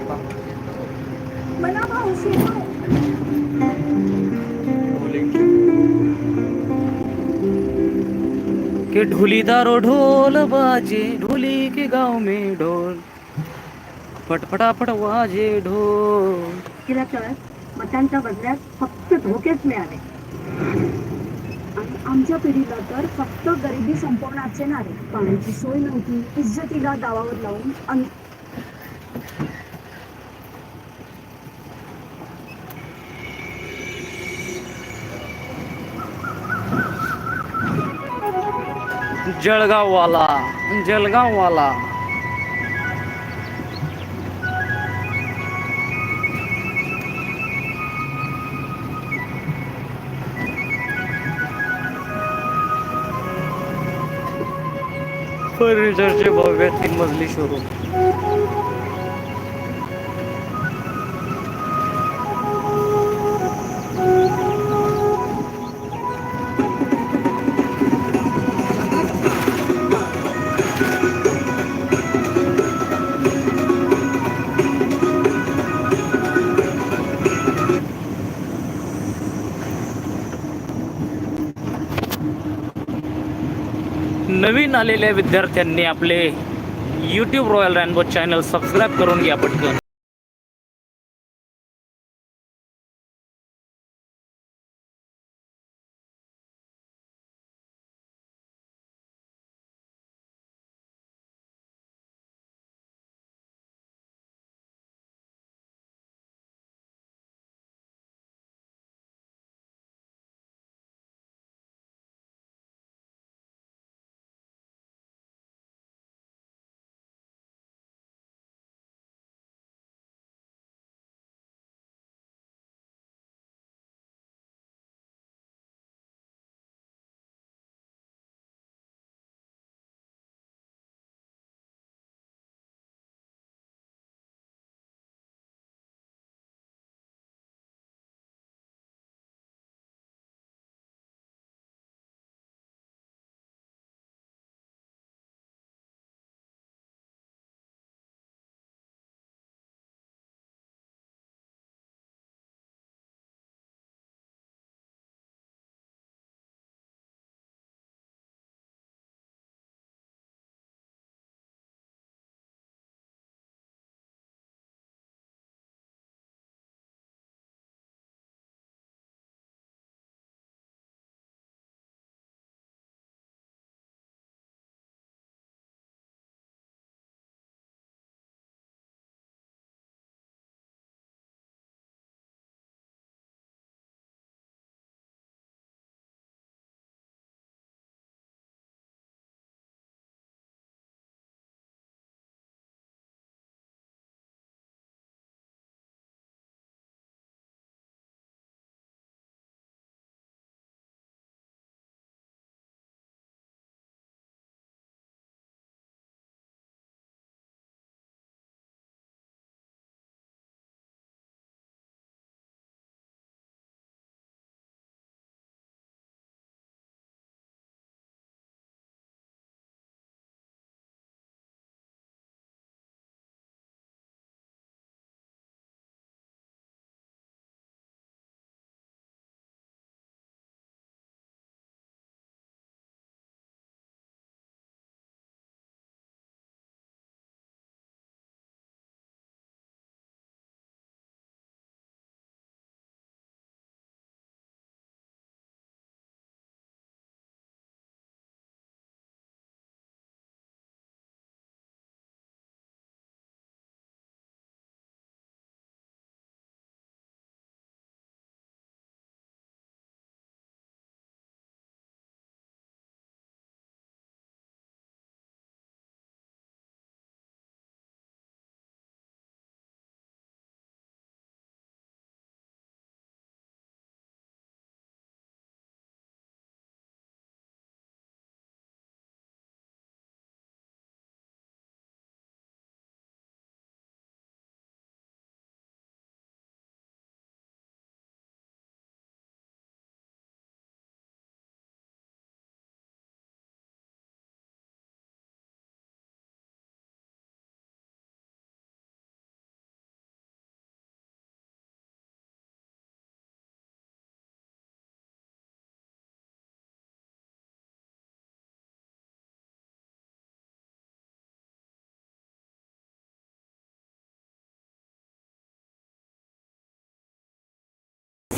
आता. मला मावशी के ढोली दारो ढोल बाजे ढोली के गाव में ढोल। पटपटापट वाजे ढोल। गेल्या काळात मतांच्या बदल्यात फक्त धोकेच मिळाले. आणि आमच्या पिढीला तर फक्त गरिबी संपवण्याचे नारे. पाण्याची सोय नव्हती इज्जतीला दावावर लावून जळगाव वाला जळगाव वाला फर्निचरचे भव्य तीन मजली शोरूम. नवीन आलेल्या विद्यार्थ्यांनी आपले YouTube Royal Rainbow channel subscribe करून घ्या पटकन.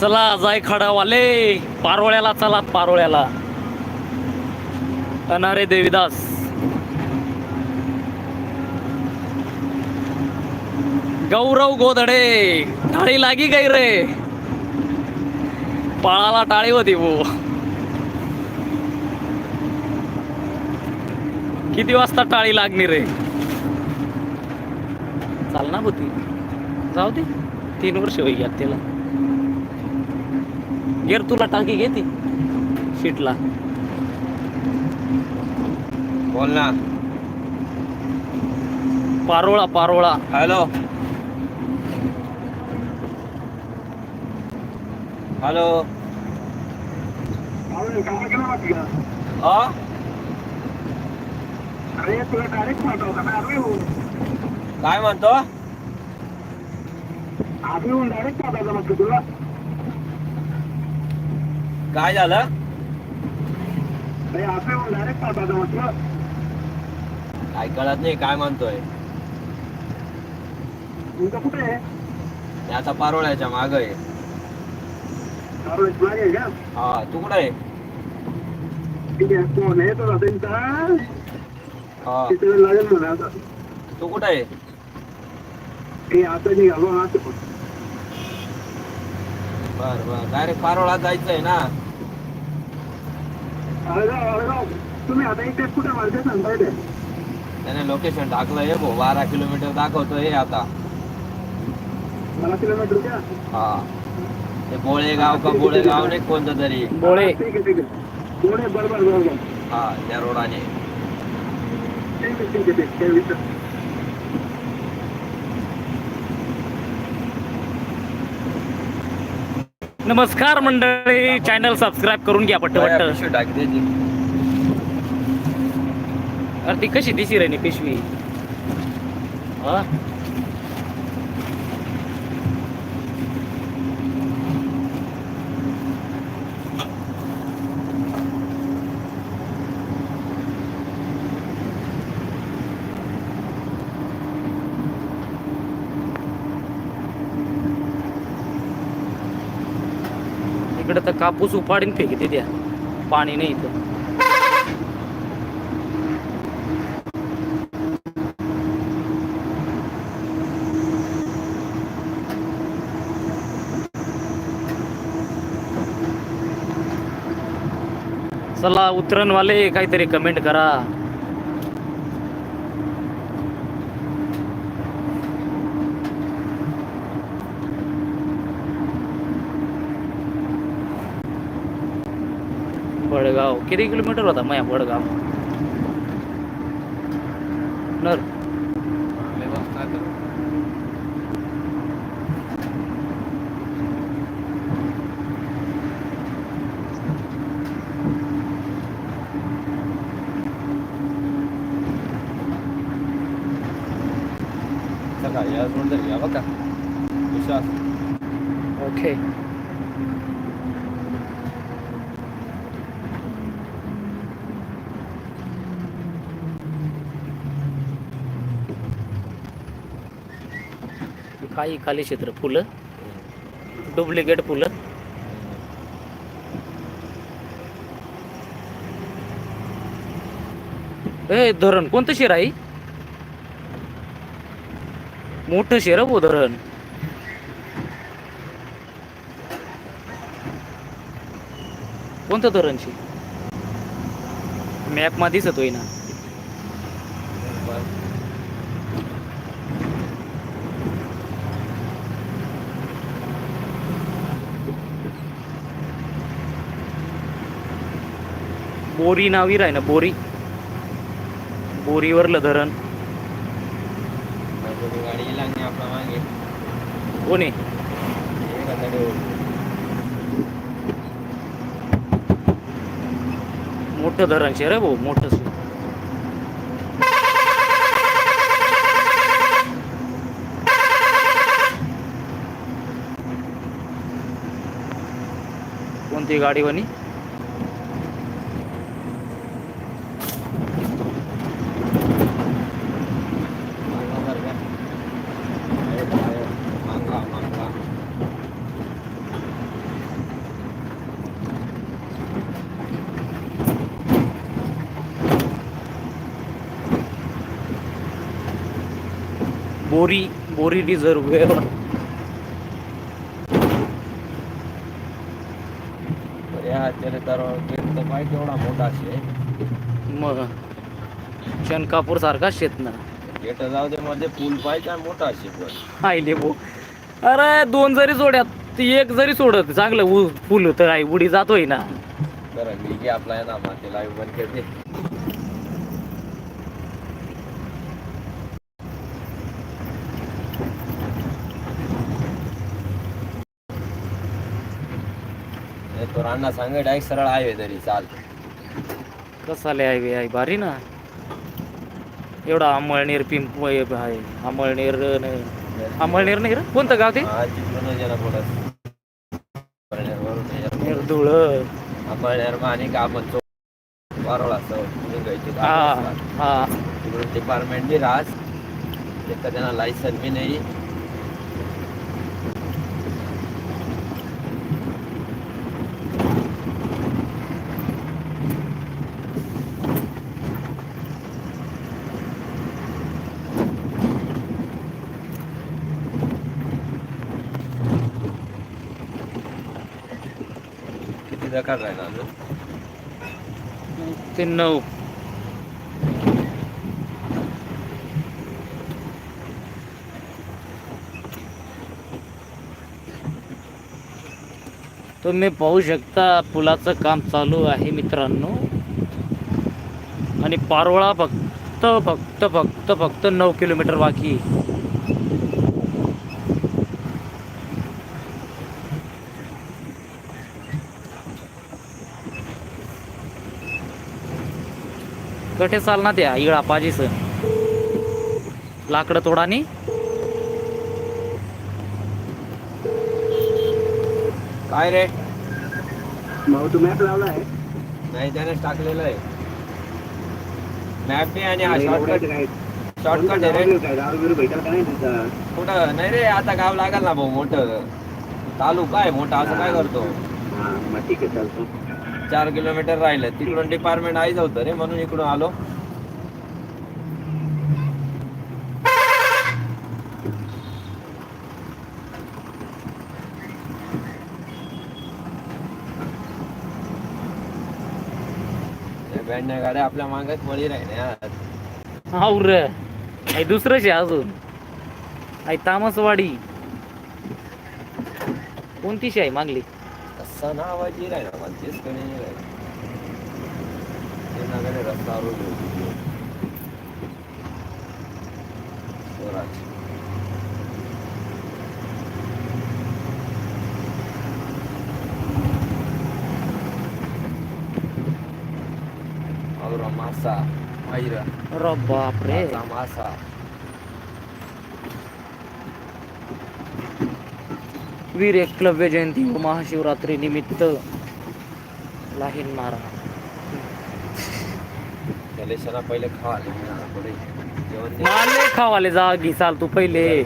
चला जाय खडावाले. पारोळ्याला चला पारोळ्याला. अनारे देवीदास. गौरव गोधडे टाळी लागी गाई रे. पाळाला टाळी होती भो. किती वाजता टाळी लागली रे? चाल ना होती. जाऊ दे. तीन वर्ष होई त्याला. गेर तुला टाकी घेते सीटला बोल ना पारोळा पारोळा हॅलो हॅलो हा काय म्हणतो काय झालं? काय कळत नाही काय म्हणतोय? आता पारोळ्याच्या माग आहे. हा तू कुठं आहे? हा? तू कुठं आहे? बर बर. डायरेक्ट पारोळा जायचंय ना? तुम्ही आता इथे कुठे सांगताय ते? त्याने लोकेशन टाकलंय भाऊ. बारा किलोमीटर दाखवतोय आता. मला किलोमीटर द्या. हा. ते बोळेगाव का बोळेगाव नाही कोणतं तरी. बोळे. ठीक आहे ठीक आहे. पुढे बरोबर बरोबर. हा त्या रोडाने. ठीक आहे ठीक आहे ठीक आहे काही विषय नाही. नमस्कार मंडळी चॅनल सबस्क्राईब करून घ्या पट्ट पट्ट. अरे ती कशी दिसी रे पिशवी? हा? तर कापूस उपाडीन फेकते द्या पाणी नाही इथं. चला उतरणवाले काहीतरी कमेंट करा. वडगाव. किती किलोमीटर होता माया वडगाव? नर काही खाली क्षेत्र फुलं डुप्लिकेट फुलं. ए धरण कोणतं शेर आहे? मोठं शेर हो धरण. कोणतं धरणशी मॅप मध्येच होई ना. बोरी नावीर आहे ना बोरी. बोरीवरलं धरण. कोणी? मोठं धरण शहर आहे भाऊ मोठं कोणती गाडी बनी मांगा वर का? आहे, आहे. मांगा, मांगा. बोरी बोरी रिझर्व तर या त्याला तर गेट तर पाहिजे एवढा मोठा असे मग शनकापूर सारखा शेत ना. गेट जाऊ दे मध्ये पूल पाहिजे आणि मोठा असे पण. आईले भो अरे दोन जरी सोड्यात एक जरी सोडत चांगलं उ फुल तर आई उडी जातोय ना. बरं मी घे आपला आहे ना मग ते लाईव्ह बंद करते नाही, तो राणा सांग डायरेक्ट सरळ आहे तरी चाल. कसाले आहे आई भारी ना. एवढा अमळनेर पिंप आहे अमळनेर अमळनेर नाही रे? कोणतं गाव ते? अंबळनेर मग आणि आपण वारोळा हा हा. तिकडून डिपार्टमेंट बी तर त्यांना लायसन बी नाही. किती दकार अजून? ते नऊ. तुम्ही पाहू शकता पुलाचं काम चालू आहे मित्रांनो. आणि पारोळा फक्त फक्त फक्त फक्त नऊ किलोमीटर बाकी. कठे चालना त्या इळा पाजीस. लाकडं तोडानी काय रे? भाऊ तू मॅप लावला आहे? नाही त्यानेच टाकलेलं आहे. मॅप आणि हा शॉर्टकट शॉर्टकट आहे. रे. कुठं? नाही रे आता गाव लागल ना भाऊ मोठं. तालुका आहे मोठा असं काय करतो? हा मग ठीक आहे चालतो चार किलोमीटर राहिलं. तिकडून डिपार्टमेंट आईच होतं रे म्हणून इकडून आलो. बँडण्या गाड्या आपल्या मागच मळी राहिले आवर आई दुसरंच आहे अजून. आई तामसवाडी. कोणतीशी आहे मागली? कसा ना आवाज येईल आहे ना मला तेच कडे नाही राहिलं. ते नगाने रस्ता रोड स्वराज और मासा माहिरा अरे बापरे मासा मासा वीर एकलव्य जयंती व महाशिवरात्री निमित्त लाहीन मारा. पहिले खा पुढे. जेवण दे. माले खावाले जा घी चाल तू पहिले.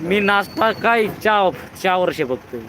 मी नाश्ता काय चा चा वर्ष बघतोय.